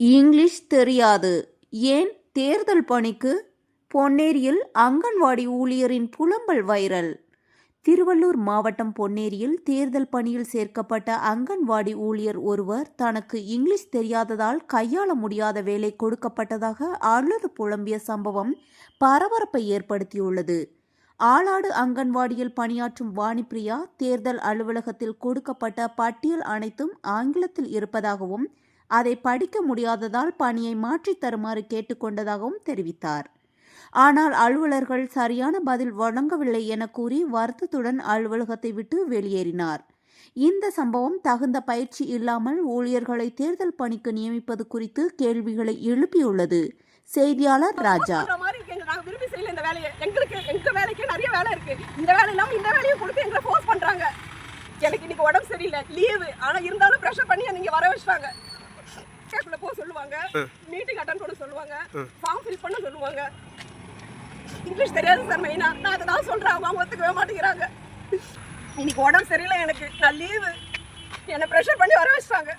English தெரியாது. ஏன் தேர்தல் பணிக்கு? பொன்னேரியில் அங்கன்வாடி ஊழியரின் புலம்பல் வைரல். திருவள்ளூர் மாவட்டம் பொன்னேரியில் தேர்தல் பணியில் சேர்க்கப்பட்ட அங்கன்வாடி ஊழியர் ஒருவர் தனக்கு இங்கிலீஷ் தெரியாததால் கையாள முடியாத வேலை கொடுக்கப்பட்டதாக அழுது புலம்பிய சம்பவம் பரபரப்பை ஏற்படுத்தியுள்ளது. ஆளாடு அங்கன்வாடியில் பணியாற்றும் வாணிப்பிரியா தேர்தல் அலுவலகத்தில் கொடுக்கப்பட்ட பட்டியல் அனைத்தும் ஆங்கிலத்தில் இருப்பதாகவும் அதை படிக்க முடியாததால் பணியை மாற்றித் தருமாறு கேட்டுக்கொண்டதாகவும் தெரிவித்தார். ஆனால் அலுவலர்கள் சரியான பதில் வழங்கவில்லை என கூறி வருத்தத்துடன் அலுவலகத்தை விட்டு வெளியேறினார். இந்த சம்பவம் தகுந்த பயிற்சி இல்லாமல் ஊழியர்களை தேர்தல் பணிக்கு நியமிப்பது குறித்து கேள்விகளை எழுப்பியுள்ளது. செய்தியாளர் ராஜா. விரும்பி செய்யல இந்த வேலையை. எங்களுக்கு எங்க வேலைக்கு நிறைய வேலை இருக்கு. இந்த வேலை இல்லாம இந்த வேலையை கொடுத்து எங்களை ஃபோர்ஸ் பண்றாங்க. எனக்கு இன்னைக்கு உடம்பு சரியில்லை. லீவு ஆனா இருந்தாலும் ப்ரெஷர் பண்ணி நீங்க வர வச்சுட்டாங்க. சொல்லுவாங்க. மீட்டிங் அட்டன் பண்ண சொல்லுவாங்க. ஃபார்ம் ஃபில் பண்ண சொல்லுவாங்க. இங்கிலீஷ் தெரியாது சார் மெயினா நான் அதை தான் சொல்றேன். அவங்க ஒத்துக்கவே மாட்டேங்கிறாங்க. இன்னைக்கு உடம்பு சரியில்லை எனக்கு நான் லீவு என்னை ப்ரெஷர் பண்ணி வர வச்சுட்டாங்க.